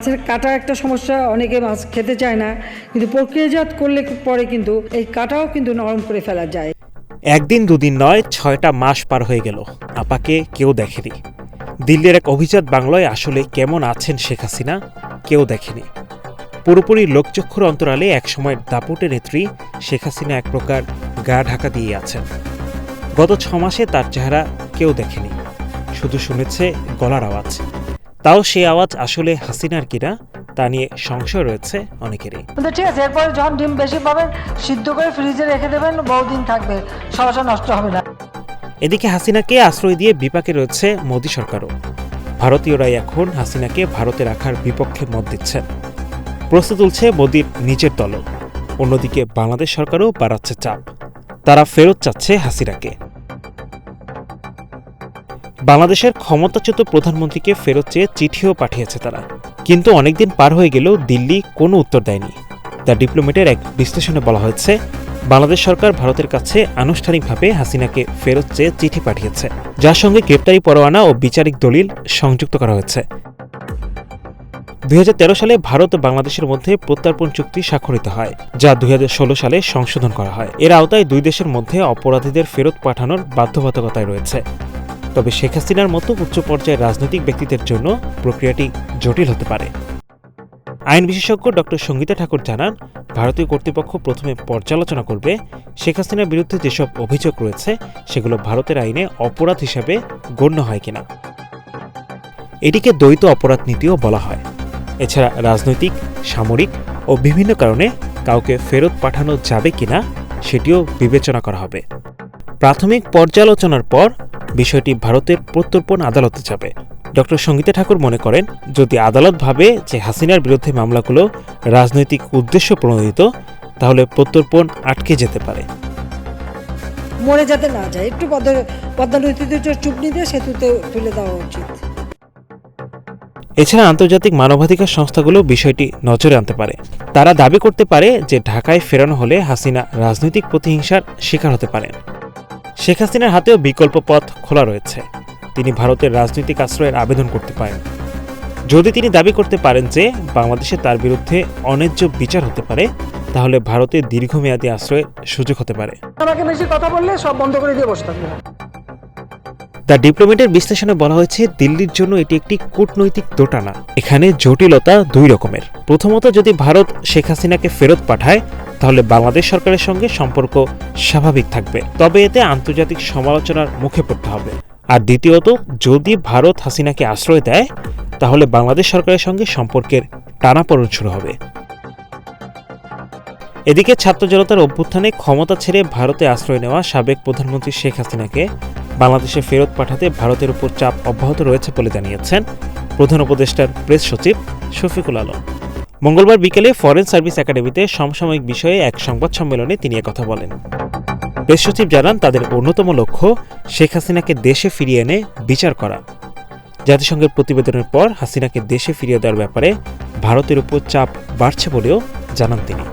মাছের কাটা একটা সমস্যা, অনেকে মাছ খেতে চায় না, কিন্তু প্রক্রিয়াজাত করলে পরে কিন্তু এই কাটাও কিন্তু নরম করে ফেলা যায়। একদিন দুদিন নয়, ছয়টা মাস পার হয়ে গেল। আপাকে কেউ দেখেনি। দিল্লির এক অভিজাত বাংলায় আসলে কেমন আছেন শেখ হাসিনা, কেউ দেখেনি। পুরোপুরি লোকচক্ষুর অন্তরালে একসময় দাপুটে নেত্রী শেখ হাসিনা এক প্রকার গা ঢাকা দিয়ে আছেন। গত ছ মাসে তার চেহারা কেউ দেখেনি। শুধু শুনেছে গলার আওয়াজ। তাও সেই আওয়াজ আসলে হাসিনার কিনা তা নিয়ে সংশয় রয়েছে অনেকেরই। ঠিক আছে এরপরে যখন ডিম বেশি পাবেন সিদ্ধ করে ফ্রিজে রেখে দেবেন বহুদিন থাকবে। সহসা নষ্ট হবে না। এদিকে হাসিনাকে আশ্রয় দিয়ে বিপাকে রয়েছে মোদী সরকারও। ভারতীয়রাই এখন হাসিনাকে ভারতে রাখার বিপক্ষে মত দিচ্ছেন। প্রশ্ন তুলছে মোদীর নিজের দলও। অন্যদিকে বাংলাদেশ সরকারও বাড়াচ্ছে চাপ। তারা ফেরত চাচ্ছে হাসিনাকে। বাংলাদেশের ক্ষমতাচ্যুত প্রধানমন্ত্রীকে ফেরত চেয়ে চিঠিও পাঠিয়েছে তারা। কিন্তু অনেকদিন পার হয়ে গেলেও দিল্লি কোনো উত্তর দেয়নি। দ্য ডিপ্লোমেটের এক বিশ্লেষণে বলা হয়েছে, বাংলাদেশ সরকার ভারতের কাছে আনুষ্ঠানিকভাবে হাসিনাকে ফেরত চেয়ে চিঠি পাঠিয়েছে, যার সঙ্গে গ্রেপ্তারি পরোয়ানা ও বিচারিক দলিল সংযুক্ত করা হয়েছে। দুই হাজার তেরো সালে ভারত বাংলাদেশের মধ্যে প্রত্যর্পণ চুক্তি স্বাক্ষরিত হয়, যা দুই হাজার ষোলো সালে সংশোধন করা হয়। এর আওতায় দুই দেশের মধ্যে অপরাধীদের ফেরত পাঠানোর বাধ্যবাধকতায় রয়েছে। তবে শেখ হাসিনার মতো উচ্চ পর্যায়ের রাজনৈতিক ব্যক্তিদের জন্য প্রক্রিয়াটি জটিল হতে পারে। আইন বিশেষজ্ঞ ডক্টর সঙ্গীতা ঠাকুর জানান, ভারতীয় কর্তৃপক্ষ প্রথমে পর্যালোচনা করবে শেখ হাসিনার বিরুদ্ধে যেসব অভিযোগ রয়েছে, সেগুলো ভারতের আইনে অপরাধ হিসাবে গণ্য হয় কিনা। এটিকে দ্বৈত অপরাধ নীতিও বলা হয়। এছাড়া রাজনৈতিক, সামরিক ও বিভিন্ন কারণে কাউকে ফেরত পাঠানো যাবে কিনা, সেটিও বিবেচনা করা হবে। প্রাথমিক পর্যালোচনার পর বিষয়টি ভারতের প্রত্যর্পণ আদালতে যাবে। ডক্টর সঙ্গীতা ঠাকুর মনে করেন যদি আদালত ভাবে যে হাসিনার বিরুদ্ধে মামলাগুলো রাজনৈতিক উদ্দেশ্য প্রণোদিত তাহলে প্রত্যর্পণ আটকে যেতে পারে। মরে যাতে না যায় একটু পদ্মা পদ্মা নদীতে চুপনি দিয়ে সেতুতে তুলে দেওয়া উচিত। এছাড়া আন্তর্জাতিক মানবাধিকার সংস্থাগুলো বিষয়টি নজরে আনতে পারে। তারা দাবি করতে পারে যে ঢাকায় ফেরানো হলে হাসিনা রাজনৈতিক প্রতিহিংসার শিকার হতে পারেন। শেখ হাসিনার হাতেও বিকল্প পথ খোলা রয়েছে। তিনি ভারতের রাজনৈতিক আশ্রয়ের আবেদন করতে পারেন। যদি তিনি দাবি করতে পারেন যে বাংলাদেশে তার বিরুদ্ধে অন্যায্য বিচার হতে পারে তাহলে ভারতের দীর্ঘমেয়াদী আশ্রয়ের সুযোগ হতে পারে। আমাকে বেশি কথা বললে সব বন্ধ করে দিয়ে বসে থাকবে। দ্য ডিপ্লোমেটের বিশ্লেষণে বলা হয়েছে দিল্লির জন্য এটি একটি কূটনৈতিক দোটানা। এখানে জটিলতা দুই রকমের। প্রথমত যদি ভারত শেখ হাসিনাকে ফেরত পাঠায় তাহলে বাংলাদেশ সরকারের সঙ্গে সম্পর্ক স্বাভাবিক থাকবে। তবে এতে আন্তর্জাতিক সমালোচনার মুখে পড়তে হবে। আর দ্বিতীয়ত, যদি ভারত হাসিনাকে আশ্রয় দেয়, তাহলে বাংলাদেশ সরকারের সঙ্গে সম্পর্কের টানাপড়ন শুরু হবে। এদিকে ছাত্র জনতার অভ্যুত্থানে ক্ষমতা ছেড়ে ভারতে আশ্রয় নেওয়া সাবেক প্রধানমন্ত্রী শেখ হাসিনাকে বাংলাদেশে ফেরত পাঠাতে ভারতের উপর চাপ অব্যাহত রয়েছে বলে জানিয়েছেন প্রধান উপদেষ্টার প্রেস সচিব শফিকুল আলম। মঙ্গলবার বিকেলে ফরেন সার্ভিস একাডেমিতে সমসাময়িক বিষয়ে এক সংবাদ সম্মেলনে তিনি একথা বলেন। প্রেস সচিব জানান, তাদের অন্যতম লক্ষ্য শেখ হাসিনাকে দেশে ফিরিয়ে এনে বিচার করা। জাতিসংঘের প্রতিবেদনের পর হাসিনাকে দেশে ফিরিয়ে দেওয়ার ব্যাপারে ভারতের উপর চাপ বাড়ছে বলেও জানান তিনি।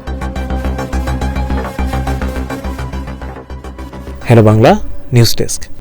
Hello Bangla, news desk.